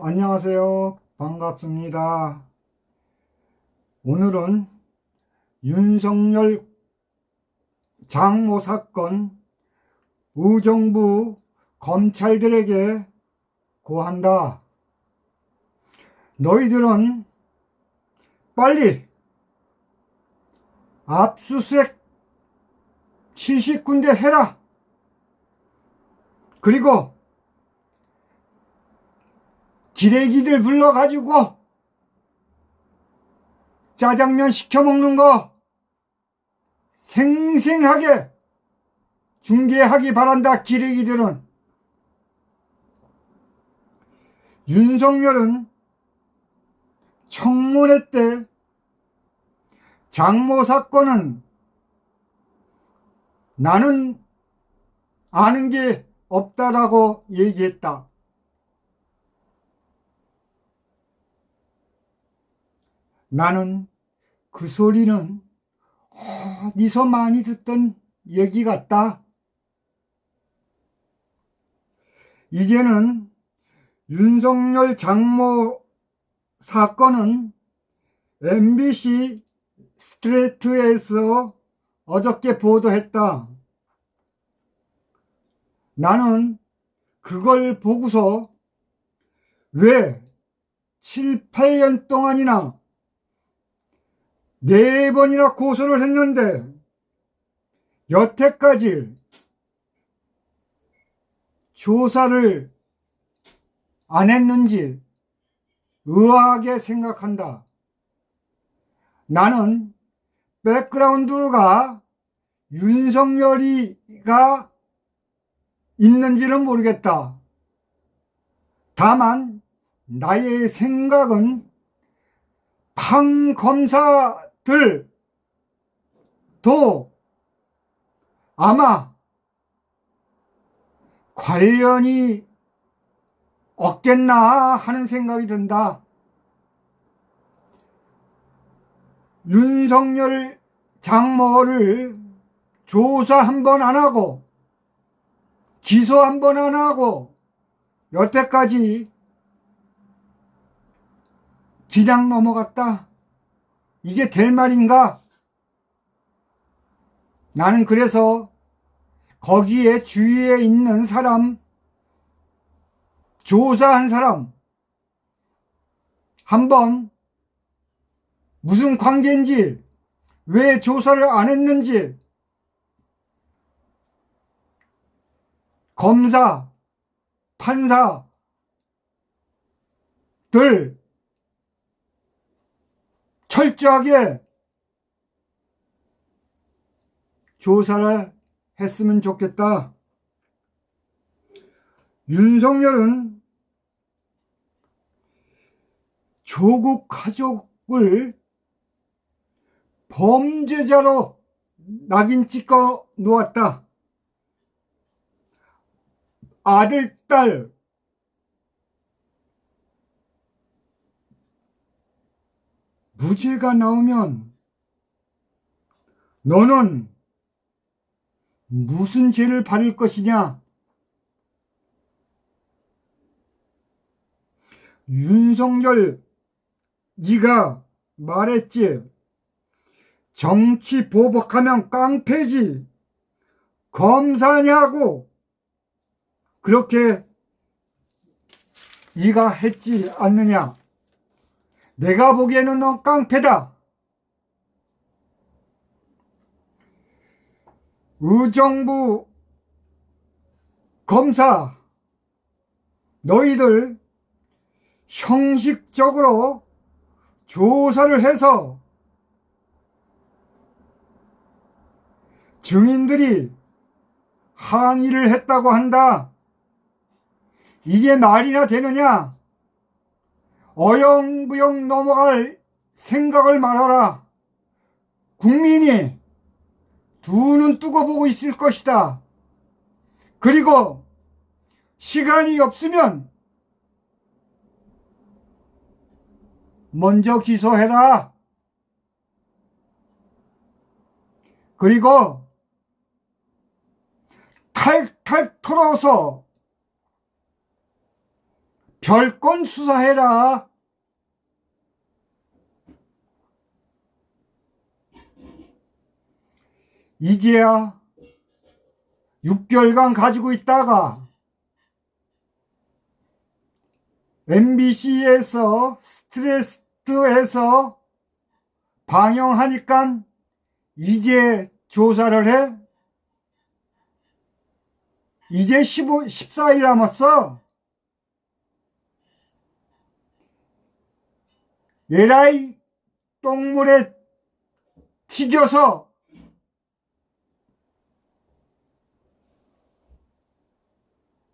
안녕하세요. 반갑습니다. 오늘은 윤석열 장모 사건 의정부 검찰들에게 고한다. 너희들은 빨리 압수수색 70군데 해라. 그리고 기레기들 불러가지고 짜장면 시켜 먹는 거 생생하게 중계하기 바란다, 기레기들은. 윤석열은 청문회 때 장모 사건은 나는 아는 게 없다라고 얘기했다. 나는 그 소리는 어디서 많이 듣던 얘기 같다. 이제는 윤석열 장모 사건은 MBC 스트레이트에서 어저께 보도했다. 나는 그걸 보고서 왜 7, 8년 동안이나 네 번이나 고소를 했는데 여태까지 조사를 안 했는지 의아하게 생각한다. 나는 백그라운드가 윤석열이가 있는지는 모르겠다. 다만 나의 생각은 판 검사 들도 아마 관련이 없겠나 하는 생각이 든다. 윤석열 장모를 조사 한 번 안 하고 기소 한 번 안 하고 여태까지 그냥 넘어갔다. 이게 될 말인가? 나는 그래서 거기에 주위에 있는 사람, 조사한 사람, 한번 무슨 관계인지, 왜 조사를 안 했는지, 검사, 판사, 들 철저하게 조사를 했으면 좋겠다. 윤석열은 조국 가족을 범죄자로 낙인 찍어 놓았다. 아들, 딸, 무죄가 나오면 너는 무슨 죄를 받을 것이냐? 윤석열 네가 말했지. 정치 보복하면 깡패지. 검사냐고. 그렇게 네가 했지 않느냐? 내가 보기에는 넌 깡패다. 의정부 검사 너희들 형식적으로 조사를 해서 증인들이 항의를 했다고 한다. 이게 말이나 되느냐? 어영부영 넘어갈 생각을 말하라. 국민이 두 눈 뜨고 보고 있을 것이다. 그리고 시간이 없으면 먼저 기소해라. 그리고 탈탈 털어서 별건 수사해라. 이제야 6개월간 가지고 있다가 MBC에서 스트레스에서 방영하니까 이제 조사를 해? 이제 15, 14일 남았어. 에라이 똥물에 튀겨서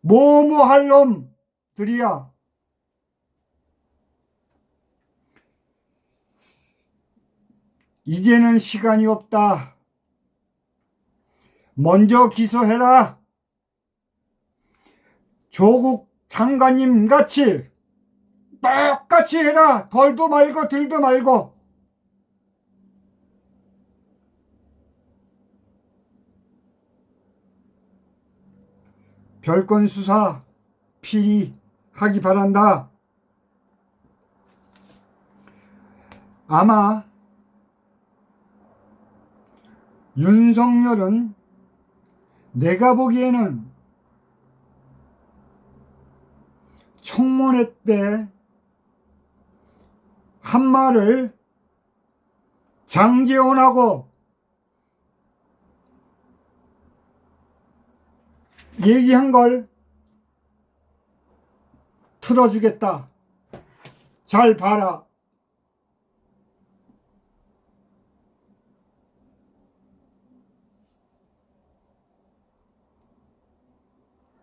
뭐뭐 할 놈들이야. 이제는 시간이 없다. 먼저 기소해라. 조국 장관님 같이 똑같이 해라. 덜도 말고 들도 말고. 별건 수사 필히 하기 바란다. 아마 윤석열은 내가 보기에는 청문회 때 한 말을 장재원하고 얘기한 걸 틀어주겠다. 잘 봐라.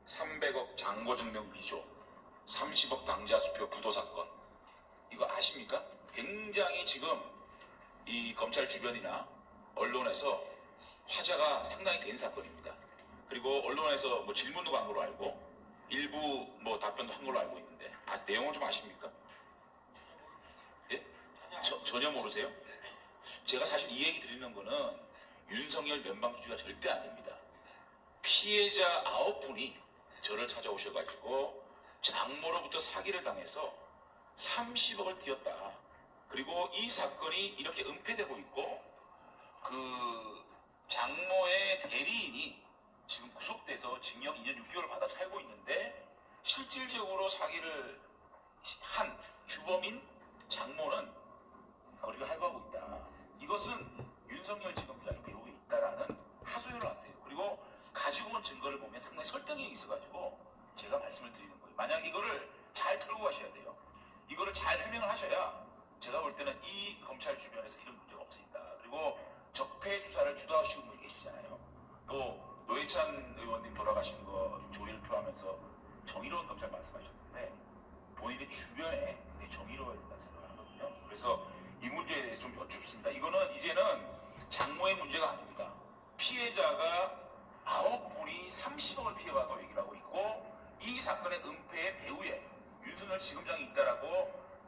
300억 장고증명 위조, 30억 당자 수표 부도 사건. 이거 아십니까? 굉장히 지금 이 검찰 주변이나 언론에서 화제가 상당히 된 사건입니다. 그리고 언론에서 뭐 질문도 간 걸로 알고 일부 뭐 답변도 한 걸로 알고 있는데 아, 내용을 좀 아십니까? 예? 저- 전혀 모르세요? 제가 사실 이 얘기 드리는 거는 윤석열 면방주의가 절대 아닙니다. 피해자 아홉 분이 저를 찾아오셔가지고 장모로부터 사기를 당해서 30억을 띄었다. 그리고 이 사건이 이렇게 은폐되고 있고 그 장모의 대리인이 지금 구속돼서 징역 2년 6개월 받아 살고 있는데 실질적으로 사기를 한 주범인 장모는 거리를 할구하고 있다. 이것은 윤석열 지검장이 배우고 있다라는 하소연을 하세요. 그리고 가지고 온 증거를 보면 상당히 설득력이 있어가지고 제가 말씀을 드리는 거예요. 만약 이거를 잘 털고 가셔야 돼요. 이거를 잘 해명을 하셔야 제가 볼 때는 이 검찰 주변에서 이런 문제가 없어진다. 그리고 적폐 수사를 주도하시는 분이 계시잖아요. 또 노회찬 의원님 돌아가신 거 조의를 표하면서 정의로운 검찰 말씀하셨는데 본인의 주변에 굉장히 정의로워야 된다는 생각을 하거든요. 그래서 이 문제에 대해서 좀 여쭙습니다. 이거는 이제는 장모의 문제가 아닙니다. 피해자가 아홉 분이 30억을 피해가고 얘기를 하고 있고 이 사건의 은폐의 배후에 윤석열 지검장이 있다라고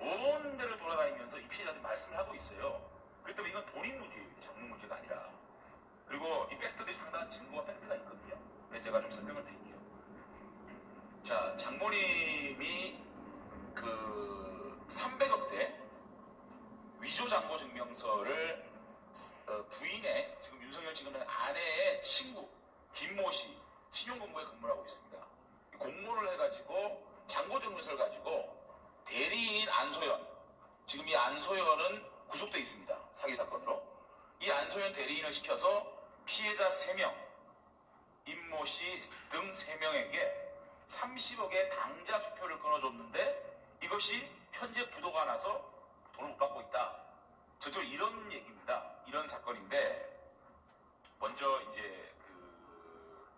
온 데를 돌아다니면서 이 피해자들이 말씀을 하고 있어요. 때문에 이건 본인 문제예요. 장모 문제가 아니라. 그리고 이 팩트들이 상당한 증거와 팩트가 있거든요. 그래서 제가 좀 설명을 드릴게요. 자, 이것이 현재 부도가 나서 돈을 못 받고 있다. 저쪽 이런 얘기입니다. 이런 사건인데 먼저 이제 그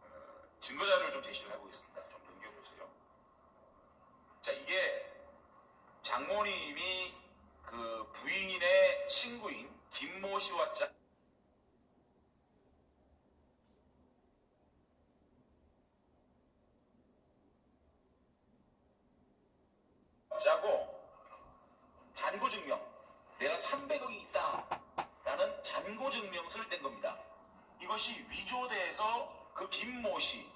어, 증거 자료를 좀 제시를 해보겠습니다. 좀 넘겨보세요. 자 이게 장모님이 그 부인의 친구인 김모 씨와 짜 짜고 잔고 증명 내가 300억이 있다라는 잔고 증명서를 뗀 겁니다. 이것이 위조돼서 그 김모 씨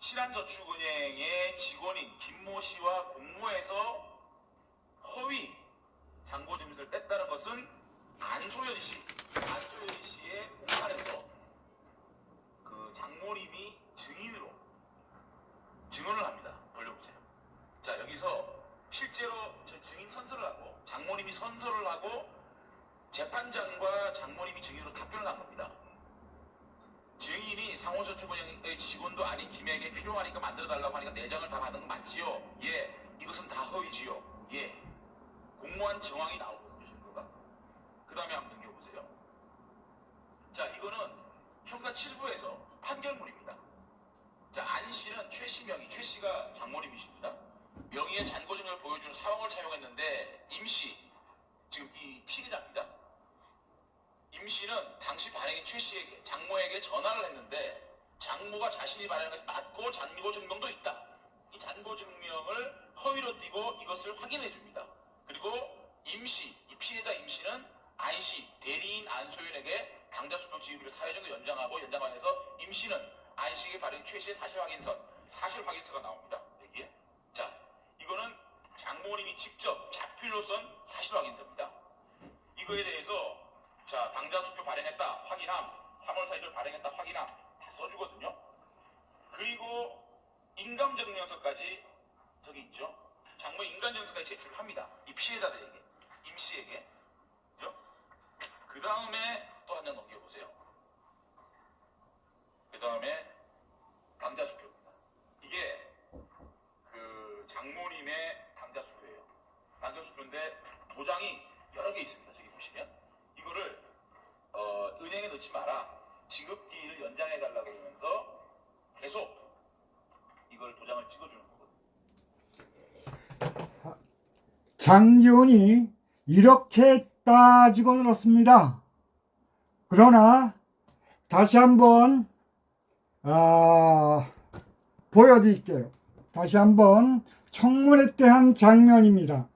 신한저축은행의 직원인 김모 씨와 공모해서 허위 잔고 증서를 뺐다는 것은 안소연 씨, 안소연 씨의 공판에서 그 장모님이 증인으로 증언을 합니다. 돌려보세요. 자 여기서 실제로 저 증인 선서를 하고 장모님이 선서를 하고 재판장과 장모님이 증인으로 답변을 한 겁니다. 증인이 상호저축은행의 직원도 아닌 김에게 필요하니까 만들어달라고 하니까 내장을 다 받은 거 맞지요? 예. 이것은 다 허위지요? 예. 공무원 정황이 나오거든요, 증거가. 그 다음에 한번 넘겨보세요. 자, 이거는 형사 7부에서 판결문입니다. 자, 안 씨는 최 씨 명의, 최 씨가 장모님이십니다. 명의의 잔고증을 보여주는 사원을 차용했는데 임 씨, 지금 이 피해자입니다. 임 씨는 당시 발행인 최 씨에게 장모에게 전화를 했는데 장모가 자신이 발행한 것이 맞고 잔고 증명도 있다. 이 잔고 증명을 허위로 띠고 이것을 확인해 줍니다. 그리고 임 씨, 이 피해자 임 씨는 안 씨, 대리인 안소연에게 당자수표 지급을 사회적으로 연장하고 연장하면서 임 씨는 안 씨에게 발행 최 씨의 사실 확인서, 사실 확인서가 나옵니다. 여기에. 자, 이거는 장모님이 직접 자필로선 사실 확인서입니다. 이거에 대해서 자 당자수표 발행했다. 확인함. 3월 4일 발행했다. 확인함. 다 써주거든요. 그리고 인감증명서까지 저기 있죠? 장모 인감증명서까지 제출합니다. 이 피해자들에게 임씨에게. 그죠? 그 다음에 또 한 장 넘겨보세요. 그 다음에 당자수표입니다. 이게 그 장모님의 당자수표예요. 당자수표인데 도장이 여러 개 있습니다. 저기 보시면 이거를 어, 은행에 넣지 마라. 지급기일을 연장해 달라고 그러면서 계속 이걸 도장을 찍어주는 거거든요. 장지훈이 이렇게 따지고 들었습니다. 그러나 다시 한번 아, 보여드릴게요. 다시 한번 청문회 때 한 장면입니다.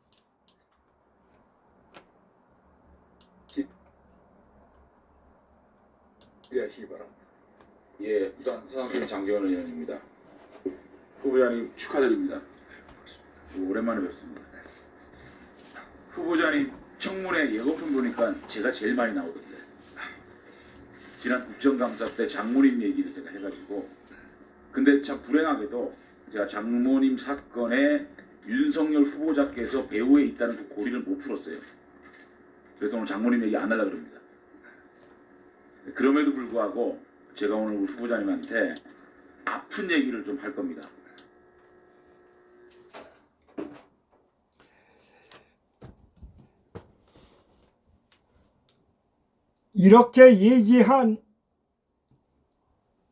기대하시기 바랍니다. 예, 부산 사상팀 장기원 의원입니다. 후보자님 축하드립니다. 오랜만에 뵙습니다. 후보자님 청문회 예고편 보니까 제가 제일 많이 나오던데. 지난 국정감사 때 장모님 얘기를 제가 해가지고 근데 참 불행하게도 제가 장모님 사건에 윤석열 후보자께서 배후에 있다는 그 고리를 못 풀었어요. 그래서 오늘 장모님 얘기 안 하려고 합니다. 그럼에도 불구하고 제가 오늘 우리 후보자님한테 아픈 얘기를 좀 할 겁니다. 이렇게 얘기한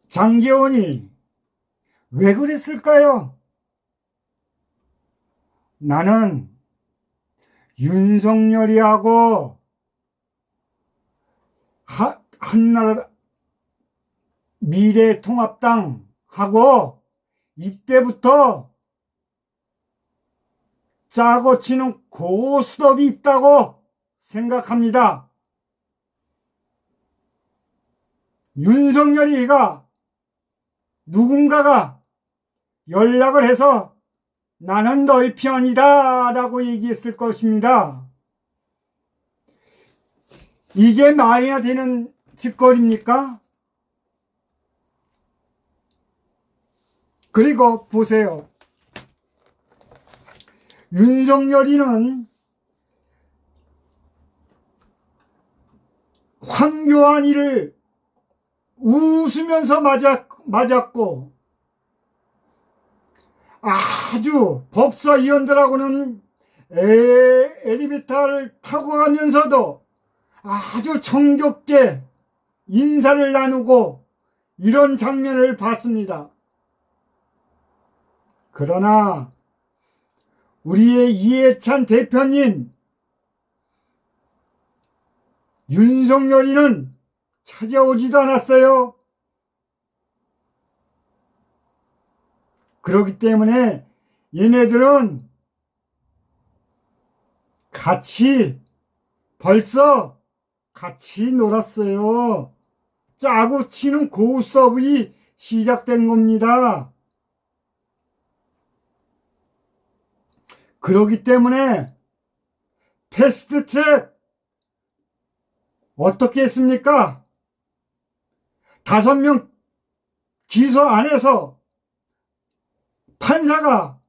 장재원이 왜 그랬을까요? 나는 윤석열이하고 하, 한나라 미래통합당하고 이때부터 짜고 치는 고스톱이 있다고 생각합니다. 윤석열이가 누군가가 연락을 해서 나는 너희 편이다 라고 얘기했을 것입니다. 이게 말이나 되는 짓거리입니까? 그리고 보세요. 윤석열이는 황교안이를 웃으면서 맞았, 맞았고, 아주 법사위원들하고는 에, 엘리베이터를 타고 가면서도 아주 정겹게 인사를 나누고 이런 장면을 봤습니다. 그러나 우리의 이해찬 대표님, 윤석열이는 찾아오지도 않았어요. 그렇기 때문에 얘네들은 같이 벌써 같이 놀았어요. 짜고 치는 고우 서브이 시작된 겁니다. 그러기 때문에 패스트 트랙 어떻게 했습니까? 다섯 명 기소 안에서 판사가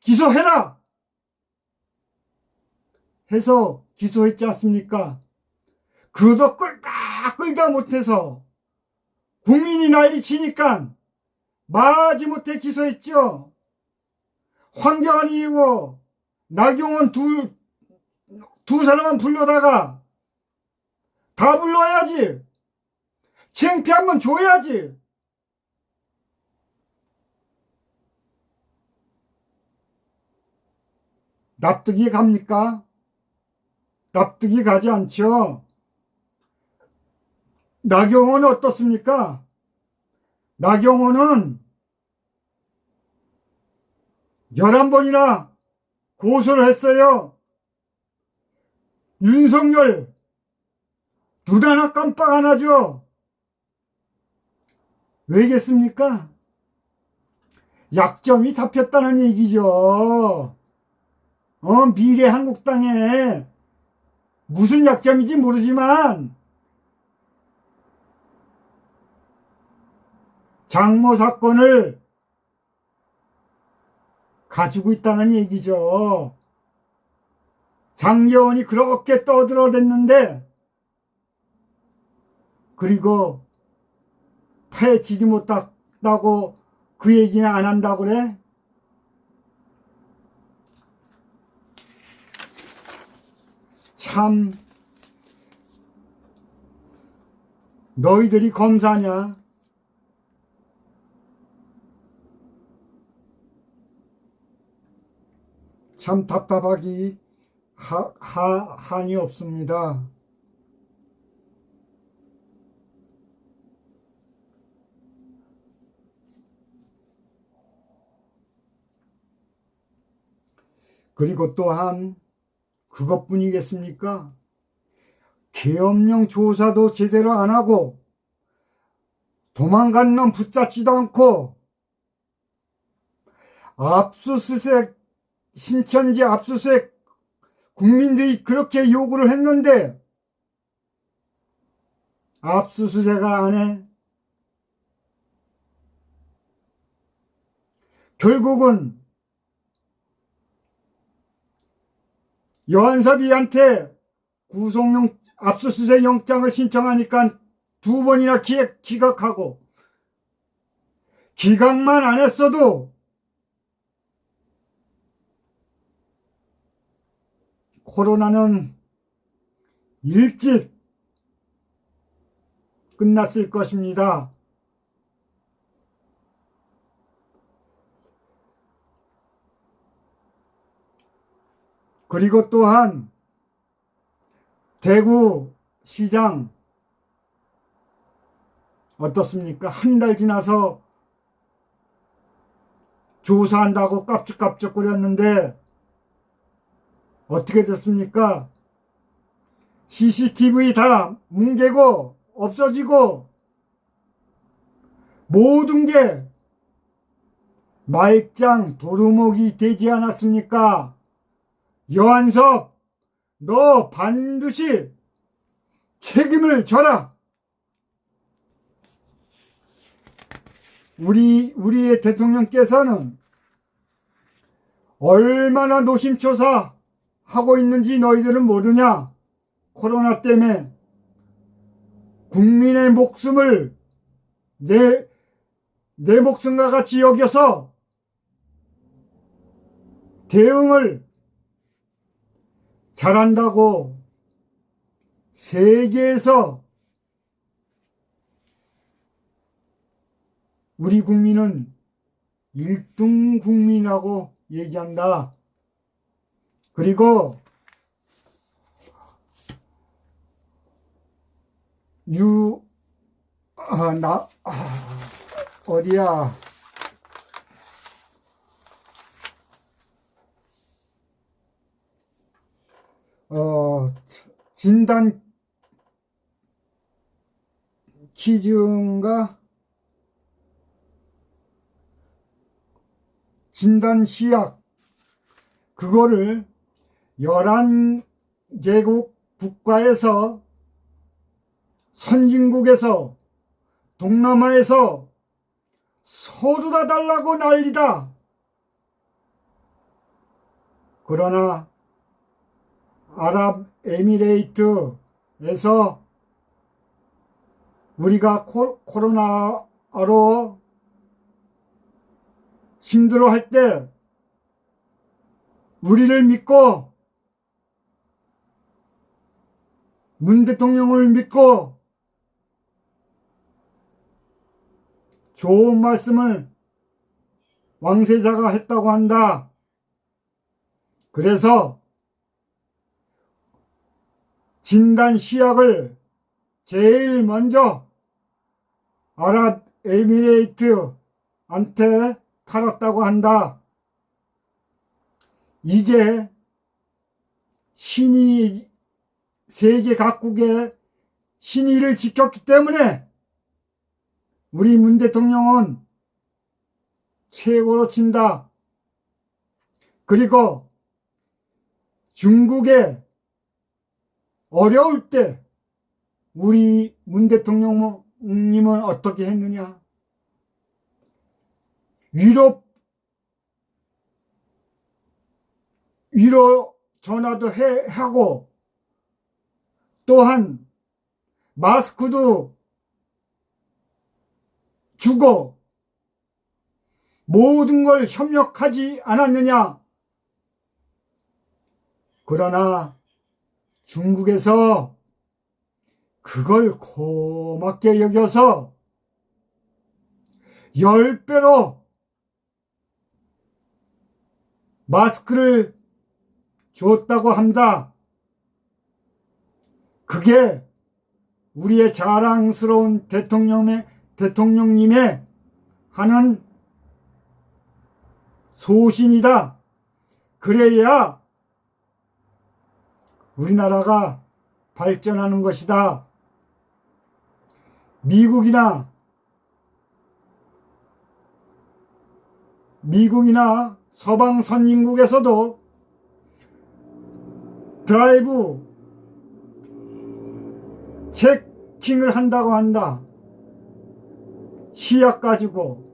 기소해라! 해서 기소했지 않습니까? 그러다 꿀딱 까 끌다 못해서 국민이 난리 치니까 마지 못해 기소했죠. 황교안이고 나경원 두, 두 사람만 불러다가 다 불러야지. 창피한건 줘야지. 납득이 갑니까? 납득이 가지 않죠. 나경원은 어떻습니까? 나경원은 11번이나 고소를 했어요. 윤석열 눈 하나 깜빡 안 하죠. 왜겠습니까? 약점이 잡혔다는 얘기죠. 어, 미래 한국당에 무슨 약점인지 모르지만 장모 사건을 가지고 있다는 얘기죠. 장여원이 그렇게 떠들어댔는데 그리고 파헤치지 못했다고 그 얘기는 안 한다고 그래? 참 너희들이 검사냐? 참 답답하기 하, 하, 한이 없습니다. 그리고 또한 그것뿐이겠습니까? 계엄령 조사도 제대로 안 하고 도망간 놈 붙잡지도 않고 압수수색 신천지 압수수색 국민들이 그렇게 요구를 했는데 압수수색을 안 해. 결국은 여한섭이한테 구속영 압수수색 영장을 신청하니까 두 번이나 기획, 기각하고 기각만 안 했어도 코로나는 일찍 끝났을 것입니다. 그리고 또한 대구 시장 어떻습니까? 한 달 지나서 조사한다고 깝죽깝죽거렸는데 어떻게 됐습니까? CCTV 다 뭉개고 없어지고 모든 게 말짱 도루묵이 되지 않았습니까? 여한섭, 너 반드시 책임을 져라! 우리, 우리의 대통령께서는 얼마나 노심초사 하고 있는지 너희들은 모르냐? 코로나 때문에 국민의 목숨을 내, 내 목숨과 같이 여겨서 대응을 잘한다고 세계에서 우리 국민은 1등 국민이라고 얘기한다. 그리고 유, 아, 나, 아, 어디야? 어, 진단 퀴즈인가? 진단 시약 그거를 11개국 국가에서 선진국에서 동남아에서 서로 다 달라고 난리다. 그러나 아랍에미레이트에서 우리가 코, 코로나로 힘들어할 때 우리를 믿고 문 대통령을 믿고 좋은 말씀을 왕세자가 했다고 한다. 그래서 진단 시약을 제일 먼저 아랍에미레이트한테 팔았다고 한다. 이게 신이 세계 각국의 신의를 지켰기 때문에 우리 문 대통령은 최고로 친다. 그리고 중국에 어려울 때 우리 문 대통령님은 어떻게 했느냐? 위로 위로 전화도 해 하고 또한 마스크도 주고 모든 걸 협력하지 않았느냐? 그러나 중국에서 그걸 고맙게 여겨서 열 배로 마스크를 줬다고 한다. 그게 우리의 자랑스러운 대통령의, 대통령님의 하는 소신이다. 그래야 우리나라가 발전하는 것이다. 미국이나 미국이나 서방 선진국에서도 드라이브 체킹을 한다고 한다. 시약 가지고.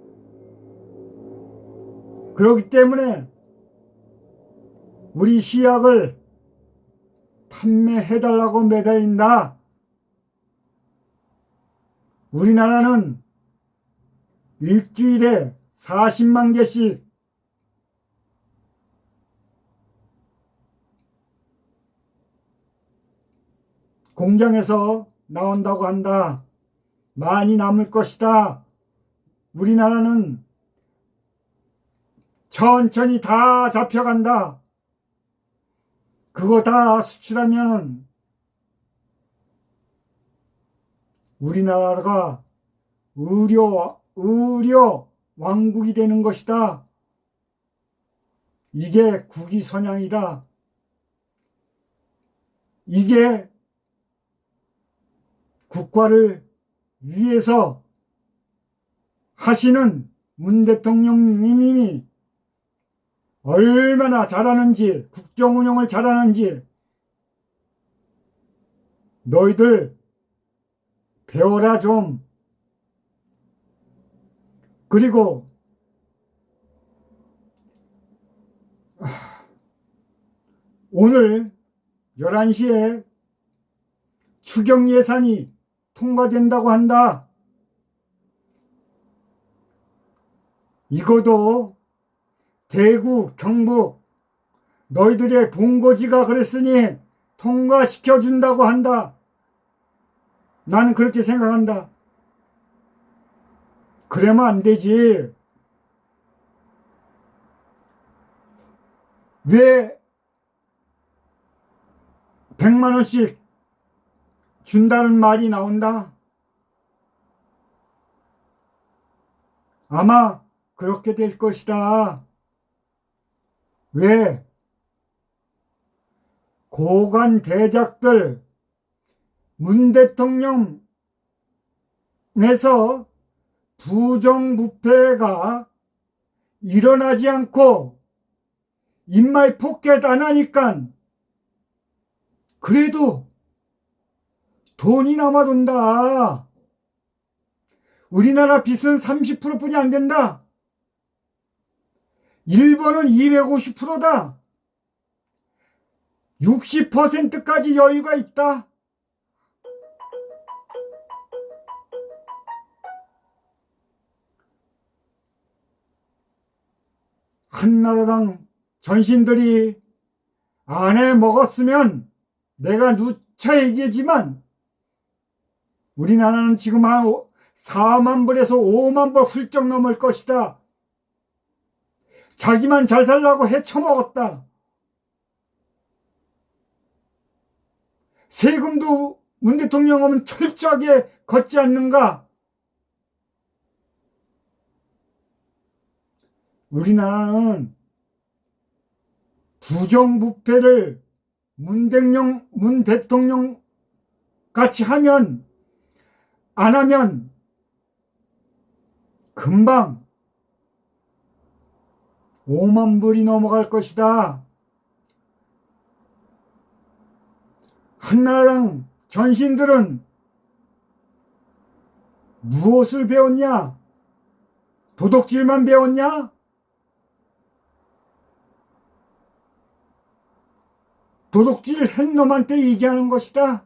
그렇기 때문에 우리 시약을 판매해달라고 매달린다. 우리나라는 일주일에 40만 개씩 공장에서 나온다고 한다. 많이 남을 것이다. 우리나라는 천천히 다 잡혀간다. 그거 다 수출하면 우리나라가 의료, 의료 왕국이 되는 것이다. 이게 국위 선양이다. 이게 국가를 위해서 하시는 문 대통령님이 얼마나 잘하는지, 국정 운영을 잘하는지, 너희들 배워라 좀. 그리고, 오늘 11시에 추경 예산이 통과된다고 한다. 이거도 대구, 경북, 너희들의 본고지가 그랬으니 통과시켜 준다고 한다. 나는 그렇게 생각한다. 그러면 안 되지. 왜 100만 원씩 준다는 말이 나온다? 아마 그렇게 될 것이다. 왜? 고관 대작들 문 대통령에서 부정부패가 일어나지 않고 인마이 포켓 안 하니까 그래도 돈이 남아돈다. 우리나라 빚은 30%뿐이 안 된다. 일본은 250%다. 60%까지 여유가 있다. 한나라당 전신들이 안에 먹었으면 내가 누차 얘기하지만 우리나라는 지금 한 4만 불에서 5만 불 훌쩍 넘을 것이다. 자기만 잘 살라고 헤쳐먹었다. 세금도 문 대통령은 철저하게 걷지 않는가? 우리나라는 부정부패를 문 대통령, 문 대통령 같이 하면, 안 하면, 금방 5만 불이 넘어갈 것이다. 한나라당 전신들은 무엇을 배웠냐? 도덕질만 배웠냐? 도덕질 한 놈한테 얘기하는 것이다.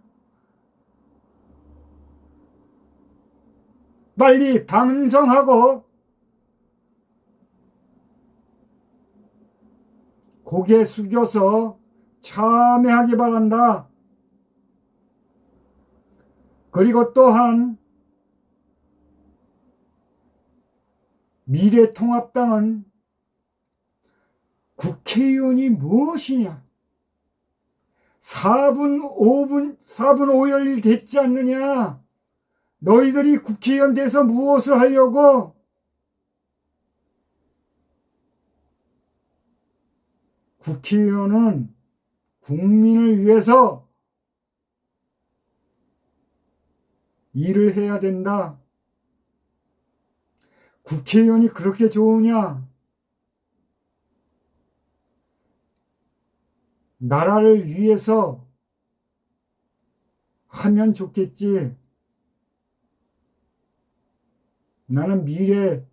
빨리 반성하고 고개 숙여서 참여하기 바란다. 그리고 또한 미래통합당은 국회의원이 무엇이냐? 4분 5분 4분 5열일 됐지 않느냐? 너희들이 국회의원 돼서 무엇을 하려고? 국회의원은 국민을 위해서 일을 해야 된다. 국회의원이 그렇게 좋으냐? 나라를 위해서 하면 좋겠지. 나는 미래